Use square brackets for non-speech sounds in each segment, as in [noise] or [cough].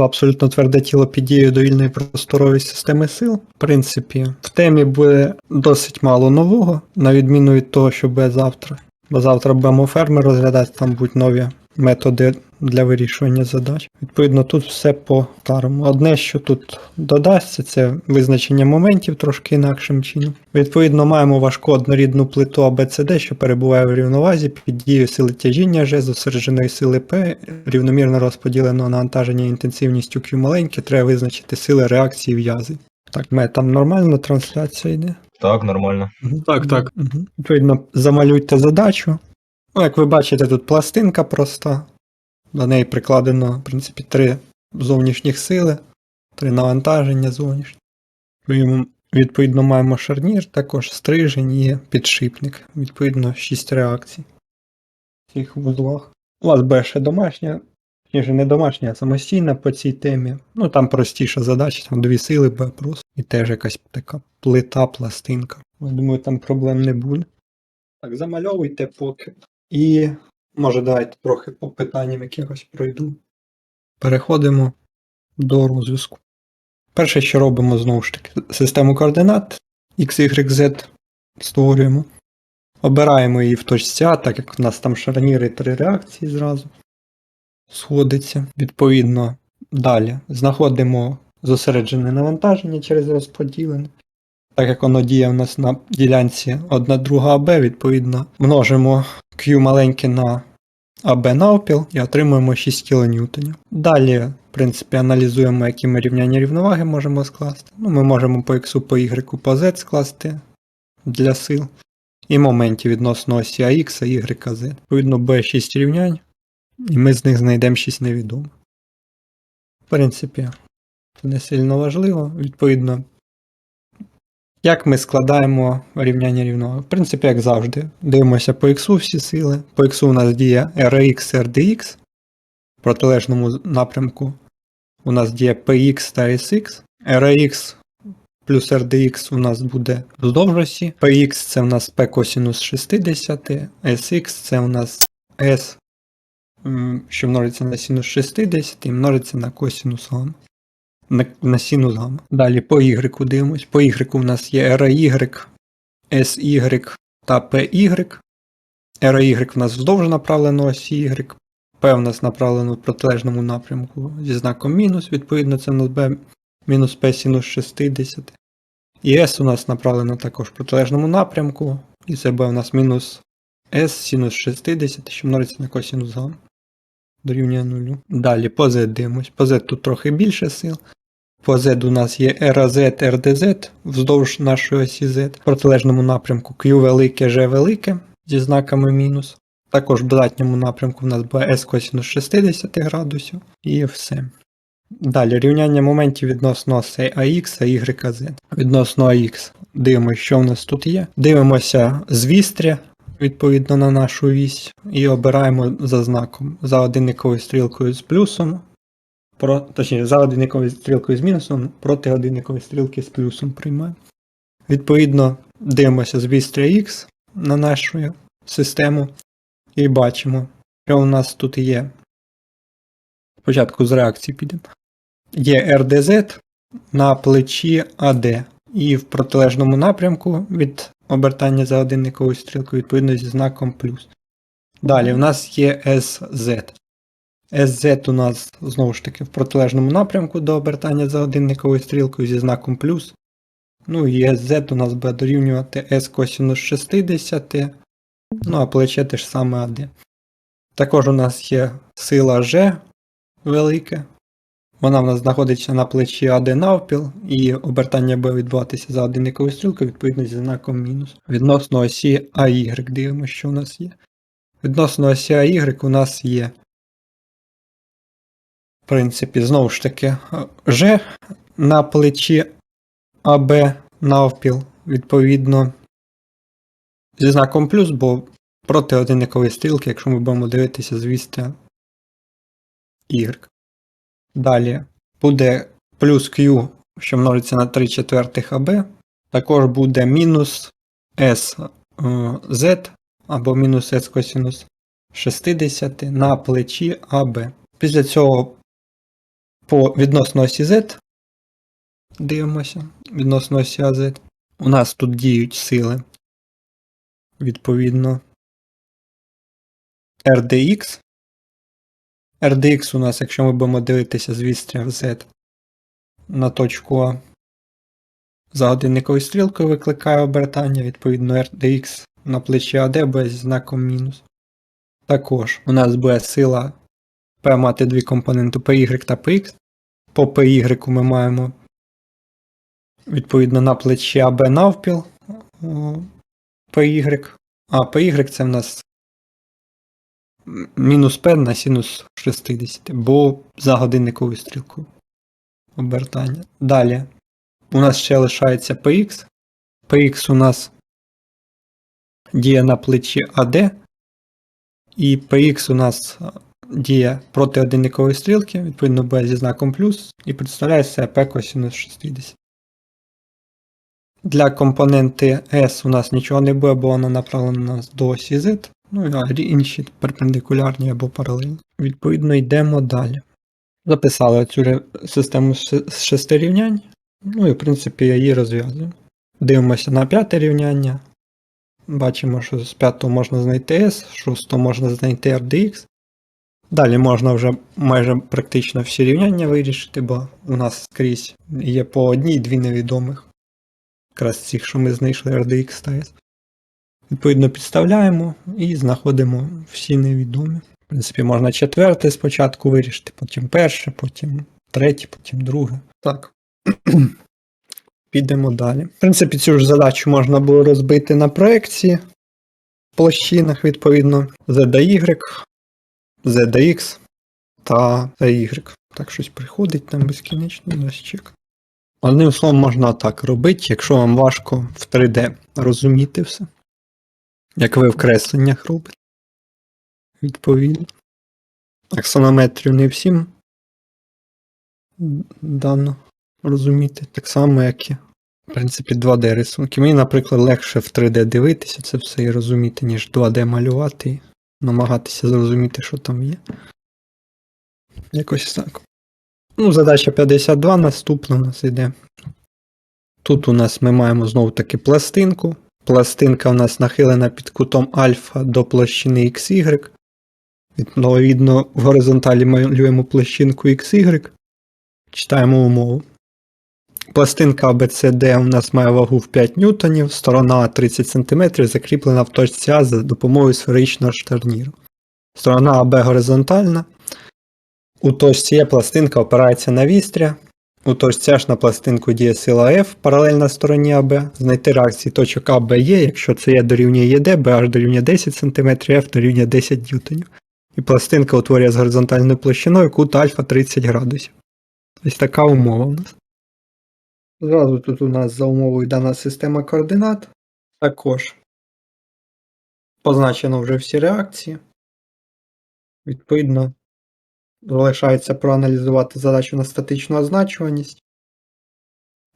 абсолютно тверде тіло під дією довільної просторової системи сил. В принципі, в темі буде досить мало нового, на відміну від того, що буде завтра. Бо завтра будемо ферми розглядати, там будуть нові методи для вирішування задач. Відповідно, тут все по старому. Одне, що тут додасться, це визначення моментів трошки інакшим чином. Відповідно, маємо важку однорідну плиту ABCD, що перебуває в рівновазі під дією сили тяжіння G, зосередженої сили P, рівномірно розподіленого навантаження інтенсивністю Q маленьке, треба визначити сили реакції в'язи. Так, ми там нормально трансляція йде. Так, нормально. Так, так. Угу. Відповідно, замалюйте задачу. Ну, як ви бачите, тут пластинка проста. До неї прикладено, в принципі, три зовнішніх сили, три навантаження зовнішні. Відповідно, маємо шарнір, також стрижень і підшипник. Відповідно, 6 реакцій в цих вузлах. У вас буде ще домашня, точніше не домашня, а самостійна по цій темі. Ну там простіша задача, там дві сили буде просто. І теж якась така плита, пластинка. Я думаю, там проблем не буде. Так, замальовуйте поки. І може давайте трохи по питанням якихось пройду. Переходимо до розв'язку. Перше, що робимо знову ж таки, систему координат X, Y, Z створюємо. Обираємо її в точці А, так як у нас там шарніри три реакції зразу сходиться. Відповідно, далі знаходимо зосереджене навантаження через розподілене. Так як воно діє в нас на ділянці 1 друга АБ, відповідно, множимо Q маленьке на АБ навпіл і отримуємо 6 кН. Далі, в принципі, аналізуємо, які ми рівняння рівноваги можемо скласти. Ну, ми можемо по X, по Y, по Z скласти для сил. І моментів відносно осі AX, Y, Z. Відповідно, буде 6 рівнянь, і ми з них знайдемо 6 невідомих. В принципі, це не сильно важливо. Відповідно, як ми складаємо рівняння рівноваги? В принципі, як завжди, дивимося по x всі сили. По x у нас діє RX, RDX. В протилежному напрямку у нас діє PX та SX. RX плюс RDX у нас буде вздовж осі. PX це у нас P косінус 60, SX це у нас S, що множиться на синус 60 і множиться на косінус гамма на, на синус. Далі по Y дивимось. По Y у нас є RY, SY та PY. RY в нас вздовж направлено осі Y. P у нас направлено в протилежному напрямку зі знаком мінус, відповідно, це у нас B мінус P синус 60. І S у нас направлено також в протилежному напрямку. І це B у нас мінус S синус 60, що множиться на косинус гамма. Дорівнює нулю. Далі по Z дивимось. По Z тут трохи більше сил. По Z у нас є RZ, RDZ вздовж нашої осі Z. В протилежному напрямку Q велике, G велике зі знаками мінус. Також в додатньому напрямку у нас буде S косинус 60 градусів. І все. Далі рівняння моментів відносно осей AX, AY, Z. Відносно AX. Дивимося, що в нас тут є. Дивимося з вістря, відповідно на нашу вісь, і обираємо за знаком за одинниковою стрілкою з плюсом. Про, точніше, за одинниковою стрілкою з мінусом проти одинникової стрілки з плюсом приймаємо. Відповідно, дивимося з вістря X на нашу систему і бачимо, що у нас тут є. Спочатку з реакції підемо. Є RDZ на плечі AD. І в протилежному напрямку від обертання за одинниковою стрілкою, відповідно зі знаком плюс. Далі в нас є SZ. SZ у нас знову ж таки в протилежному напрямку до обертання за годинниковою стрілкою зі знаком плюс. Ну і SZ у нас буде дорівнювати S косинус 60. Ну а плече те ж саме AD. Також у нас є сила G велике. Вона в нас знаходиться на плечі AD навпіл, і обертання буде відбуватися за одинниковою стрілкою, відповідно зі знаком мінус. Відносно осі AY дивимося, що у нас є. Відносно осі AY у нас є принципі, знову ж таки, G на плечі АБ навпіл, відповідно, зі знаком плюс, бо проти одинникової стрілки, якщо ми будемо дивитися, звісти Y. Далі буде плюс Q, що множиться на 3 четвертих АБ. Також буде мінус S е, або мінус S косинус 60 на плечі АБ. Після цього По відносно осі Z дивимося. Відносно осі AZ. У нас тут діють сили. Відповідно. RDX. RDX у нас, якщо ми будемо дивитися з вістря в Z на точку А, за годинниковою стрілкою викликає обертання, відповідно RDX на плечі буде зі знаком мінус. Також у нас буде сила P мати дві компоненти PY та PX. По PY ми маємо відповідно на плечі АБ навпіл PY. А PY це в нас мінус P на синус 60, бо за годинниковою стрілкою обертання. Далі у нас ще лишається PX. PX у нас діє на плечі AD, і PX у нас діє проти годинникової стрілки, відповідно буде зі знаком плюс, і представляє себе P косинус 60. Для компоненти S у нас нічого не буде, бо вона направлена нас до осі Z, ну рі- інші перпендикулярні або паралельні. Відповідно, йдемо далі. Записали цю систему з шести рівнянь, ну і в принципі її розв'язуємо. Дивимося на п'яте рівняння. Бачимо, що з п'ятого можна знайти S, з шостого можна знайти RDX. Далі можна вже майже практично всі рівняння вирішити, бо у нас скрізь є по одній дві невідомих. Якраз цих, що ми знайшли RDX та. Відповідно, підставляємо і знаходимо всі невідомі. В принципі, можна четверте спочатку вирішити, потім перше, потім третє, потім друге. Так. [clears throat] Підемо далі. В принципі, цю ж задачу можна було розбити на проекції в площинах, відповідно, Z Z до X та Y. Так щось приходить там безкінечно, зараз чек. Одним словом, можна так робити, якщо вам важко в 3D розуміти все. Як ви в кресленнях робите. Відповідно. Аксонометрію не всім дано розуміти. Так само, як і, в принципі, 2D рисунки. Мені, наприклад, легше в 3D дивитися це все і розуміти, ніж 2D малювати намагатися зрозуміти, що там є. Якось так. Ну, задача 52 наступна у нас йде. Тут у нас ми маємо знову таки пластинку. Пластинка у нас нахилена під кутом альфа до площини XY. Відповідно, в горизонталі малюємо площинку XY. Читаємо умову. Пластинка ABCD у нас має вагу в 5 ньютонів, сторона 30 см закріплена в точці А за допомогою сферичного штарніру. Сторона АБ горизонтальна. У точці Е пластинка опирається на вістря. У точці H на пластинку діє сила F паралельна стороні АБ. Знайти реакції точок А, Б, Е, якщо це Е дорівнює ЄД, BH дорівнює 10 см, F дорівнює 10 ньютонів. І пластинка утворює з горизонтальною площиною кут альфа 30 градусів. Ось така умова у нас. Зразу тут у нас за умовою дана система координат. Також позначено вже всі реакції. Відповідно, залишається проаналізувати задачу на статичну означуваність.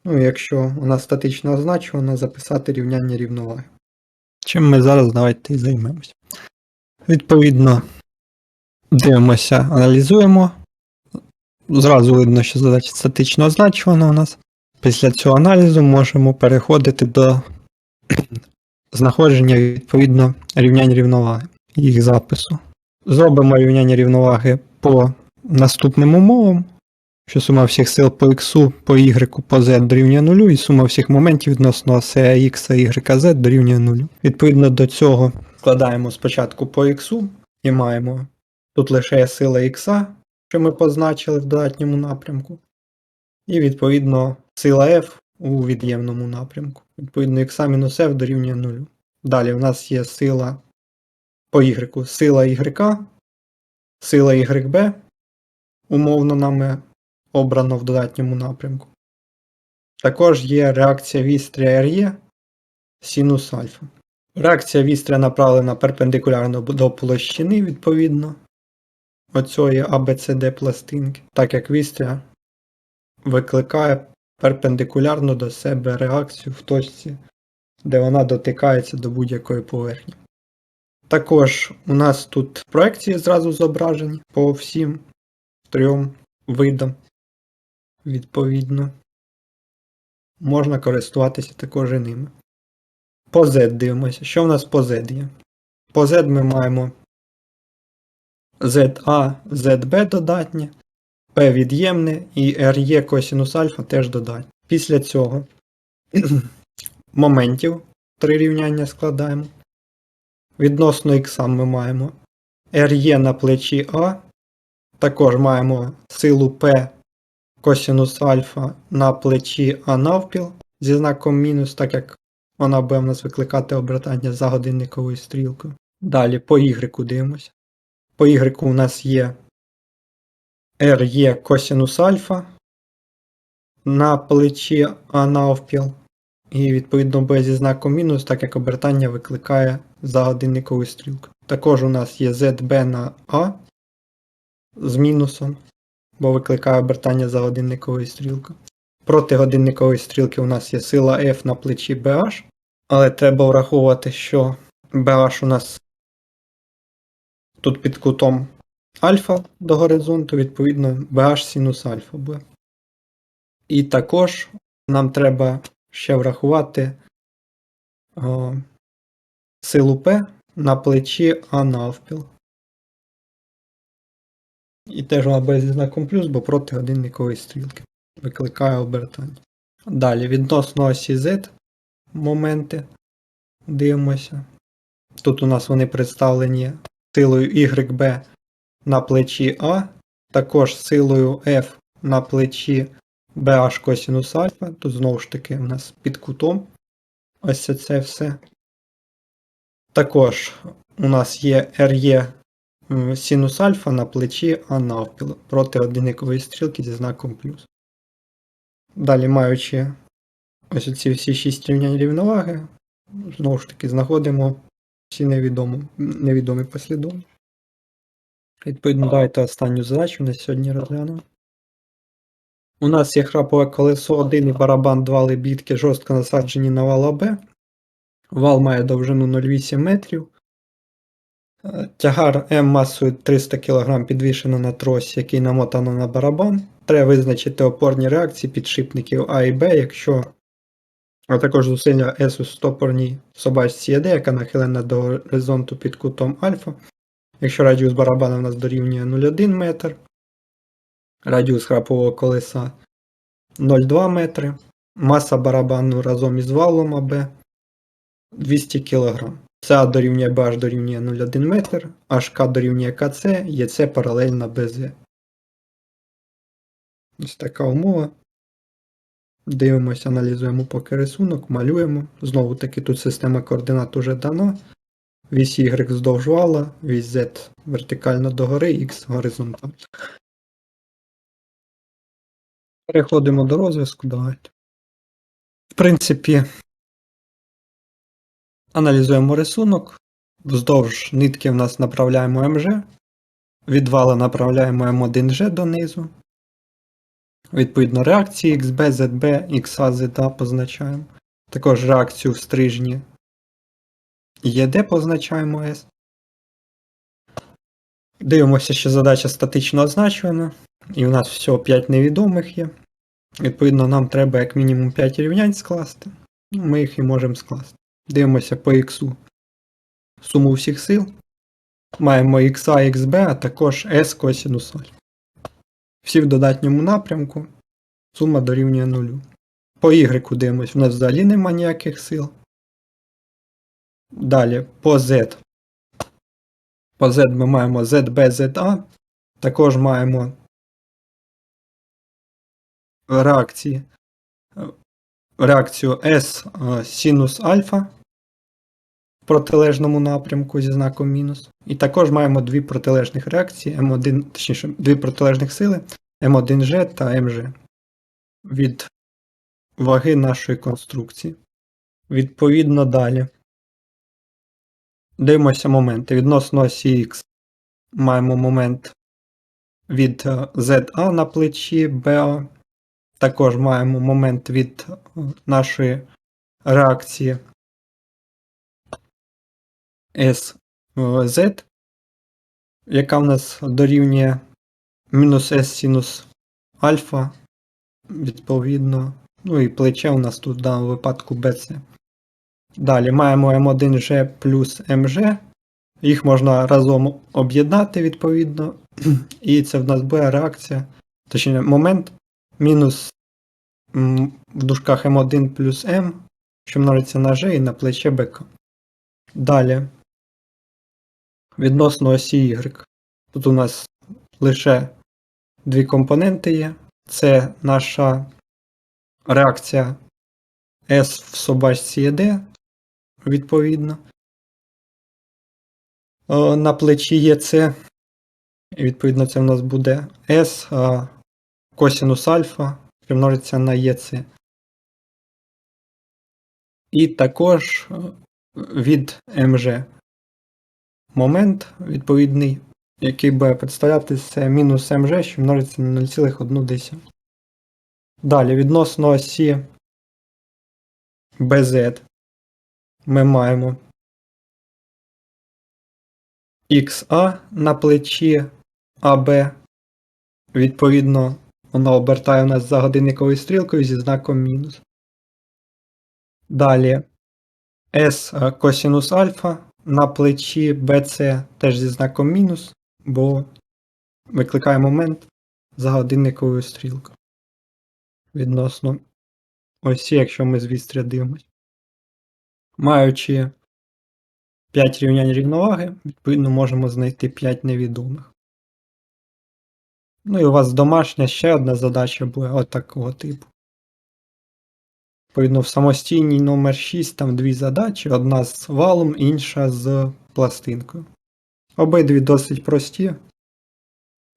Ну, і якщо вона статично означувана, записати рівняння рівноваги. Чим ми зараз давайте і займемося. Відповідно, дивимося, аналізуємо. Зразу видно, що задача статично означувана у нас. Після цього аналізу можемо переходити до знаходження відповідно рівнянь рівноваги їх запису. Зробимо рівняння рівноваги по наступним умовам, що сума всіх сил по x, по y, по z дорівнює 0, і сума всіх моментів відносно оси x, y, z дорівнює 0. Відповідно до цього складаємо спочатку по x і маємо тут лише сила x, що ми позначили в додатньому напрямку. І відповідно сила F у від'ємному напрямку. Відповідно, x мінус F дорівнює 0. Далі у нас є сила по Y, сила Y, сила YB, умовно нами обрано в додатньому напрямку. Також є реакція вістря RE синус альфа. Реакція вістря направлена перпендикулярно до площини, відповідно, оцієї ABCD пластинки, так як вістря викликає перпендикулярно до себе реакцію в точці, де вона дотикається до будь-якої поверхні. Також у нас тут проекції зразу зображені по всім трьом видам відповідно. Можна користуватися також і ними. По Z дивимося. Що в нас по Z є? По Z ми маємо ZA, ZB додатні, P від'ємне і RE косінус альфа теж додатні. Після цього [clears throat] моментів три рівняння складаємо. Відносно х ми маємо RE на плечі А. Також маємо силу P косінус альфа на плечі А навпіл зі знаком мінус, так як вона буде в нас викликати обертання за годинниковою стрілкою. Далі по Y дивимося. По Y у нас є RE косінус альфа на плечі А навпіл. І відповідно Б зі знаком мінус, так як обертання викликає за годинниковою стрілкою. Також у нас є ZB на А з мінусом, бо викликає обертання за годинниковою стрілкою. Проти годинникової стрілки у нас є сила F на плечі BH, але треба враховувати, що BH у нас тут під кутом альфа до горизонту, відповідно, BH синус альфа буде. І також нам треба ще врахувати о, силу P на плечі А навпіл. І теж вона без знаком плюс, бо проти годинникової стрілки. Викликає обертання. Далі відносно осі Z моменти дивимося. Тут у нас вони представлені силою YB на плечі А, також силою F на плечі BH косінус альфа. Тут знову ж таки у нас під кутом. Ось це все. Також у нас є RE синус альфа на плечі А навпіл проти одиникової стрілки зі знаком плюс. Далі маючи ось ці всі шість рівнянь рівноваги, знову ж таки знаходимо всі невідомі, невідомі послідовні. Відповідно, давайте останню задачу на сьогодні розглянемо. У нас є храпове колесо 1 і барабан 2 лебідки жорстко насаджені на вал АБ. Вал має довжину 0,8 метрів. Е, Тягар М масою 300 кг підвішено на тросі, який намотано на барабан. Треба визначити опорні реакції підшипників А і Б, якщо а також зусилля S у стопорній собачці ЄД, яка нахилена до горизонту під кутом альфа. Якщо радіус барабана у нас дорівнює 0,1 метр, радіус храпового колеса 0,2 метри, маса барабану разом із валом АБ 200 кг. СА дорівнює BH дорівнює 0,1 метр, HK дорівнює КЦ, ЄЦ паралельна БЗ. Ось така умова. Дивимося, аналізуємо поки рисунок, малюємо. Знову таки тут система координат уже дана. Вісь Y вздовж вала, вісь Z вертикально догори, X горизонтально. Переходимо до розв'язку, давайте. В принципі, аналізуємо рисунок. Вздовж нитки в нас направляємо МЖ. Від вала направляємо М1G донизу. Відповідно, реакції XB, ZB, XA, ZA позначаємо. Також реакцію в стрижні ЄД позначаємо S. Дивимося, що задача статично означена. І у нас всього 5 невідомих є. Відповідно, нам треба як мінімум 5 рівнянь скласти. Ну, Ми їх і можемо скласти. Дивимося по X. Суму всіх сил. Маємо XA, XB, а також S косінус альфа. Всі в додатньому напрямку. Сума дорівнює нулю. По Y дивимось, у нас взагалі нема ніяких сил. Далі по Z. По Z ми маємо ZB, ZA. Також маємо реакції. Реакцію S синус альфа в протилежному напрямку зі знаком мінус. І також маємо дві протилежних реакції М1, точніше, дві протилежних сили М1G та МЖ від ваги нашої конструкції. Відповідно далі. Дивимося моменти. Відносно осі Х маємо момент від е, ZA на плечі BA. Також маємо момент від е, нашої реакції SZ, яка в нас дорівнює мінус S синус альфа відповідно. Ну і плече у нас тут в даному випадку BC. Далі маємо М1G плюс МЖ. Їх можна разом об'єднати відповідно. І це в нас буде реакція, точніше момент мінус в дужках М1 плюс М, що множиться на G і на плече БК. Далі. Відносно осі Y. Тут у нас лише дві компоненти є. Це наша реакція S в собачці ЄД, відповідно. На плечі є. І відповідно це в нас буде S а, косінус альфа, що множиться на ЄЦ. І також е, від МЖ момент відповідний, який буде представляти це мінус МЖ, що множиться на 0,1. Далі, відносно осі BZ ми маємо XA на плечі АБ. Відповідно, воно обертає у нас за годинниковою стрілкою зі знаком мінус. Далі S косінус альфа на плечі BC теж зі знаком мінус, бо викликає момент за годинниковою стрілкою. Відносно осі, якщо ми з дивимось. Маючи 5 рівнянь рівноваги, відповідно можемо знайти 5 невідомих. Ну і у вас домашня ще одна задача буде от такого типу. Відповідно, в самостійній номер 6 там дві задачі: одна з валом, інша з пластинкою. Обидві досить прості.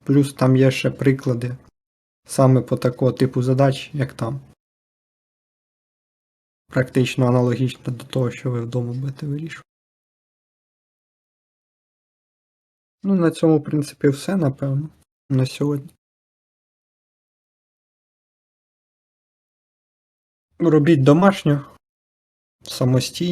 Плюс там є ще приклади саме по такого типу задач, як там. Практично аналогічно до того, що ви вдома будете вирішувати. Ну, на цьому, в принципі, все, напевно, на сьогодні. Робіть домашню, самостійно.